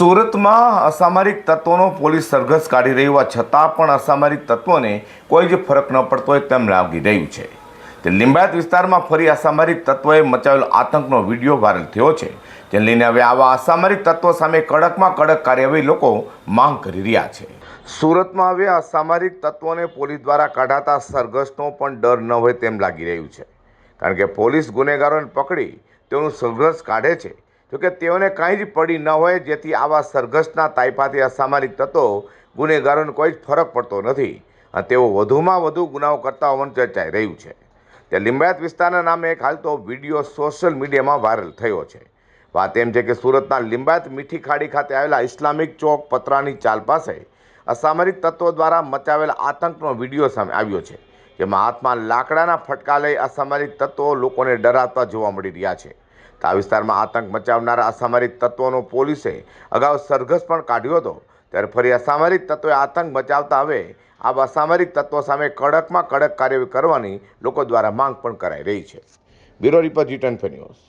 સુરતમાં અસામરિક તત્વોનો પોલીસ સરઘસ કાઢી રહી હોવા છતાં પણ અસામરિક તત્વોને કોઈ જ ફરક ન પડતો હોય તેમ લાગી રહ્યું છે. તે લિંબાયત વિસ્તારમાં ફરી અસામરિક તત્વોએ મચાવેલો આતંકનો વીડિયો વાયરલ થયો છે. જેને લઈને હવે આવા અસામરિક તત્વો સામે કડકમાં કડક કાર્યવાહી લોકો માંગ કરી રહ્યા છે. સુરતમાં હવે અસામરિક તત્વોને પોલીસ દ્વારા કાઢાતા સરઘસનો પણ ડર ન હોય તેમ લાગી રહ્યું છે. કારણ કે પોલીસ ગુનેગારોને પકડી તેનું સરઘસ કાઢે છે. જોકે તેઓને કાંઈ જ પડી ન હોય, જેથી આવા સરઘસના તાઇફાથી અસામાજિક તત્વો ગુનેગારોને કોઈ જ ફરક પડતો નથી. અને તેઓ વધુમાં વધુ ગુનાઓ કરતા હોવાનું ચર્ચાઈ રહ્યું છે. તે લિંબાયત વિસ્તારના નામે એક હાલ તો વીડિયો સોશિયલ મીડિયામાં વાયરલ થયો છે. વાત એમ છે કે સુરતના લિંબાયત મીઠી ખાડી ખાતે આવેલા ઇસ્લામિક ચોક પતરાની ચાલ પાસે અસામરિક તત્વો દ્વારા મચાવેલા આતંકનો વીડિયો સામે આવ્યો છે. જેમાં હાથમાં લાકડાના ફટકા લઈ અસામાજિક તત્વો લોકોને ડરાવતા જોવા મળી રહ્યા છે. તો આ વિસ્તારમાં આતંક મચાવનારા અસામાજિક તત્વોનો પોલીસે અગાઉ સરઘસ પણ કાઢ્યો હતો. ત્યારે ફરી અસામાજિક તત્વોએ આતંક મચાવતા હવે આ અસામાજિક તત્વો સામે કડકમાં કડક કાર્યવાહી કરવાની લોકો દ્વારા માંગ પણ કરાઈ રહી છે. Bureau report Zee news.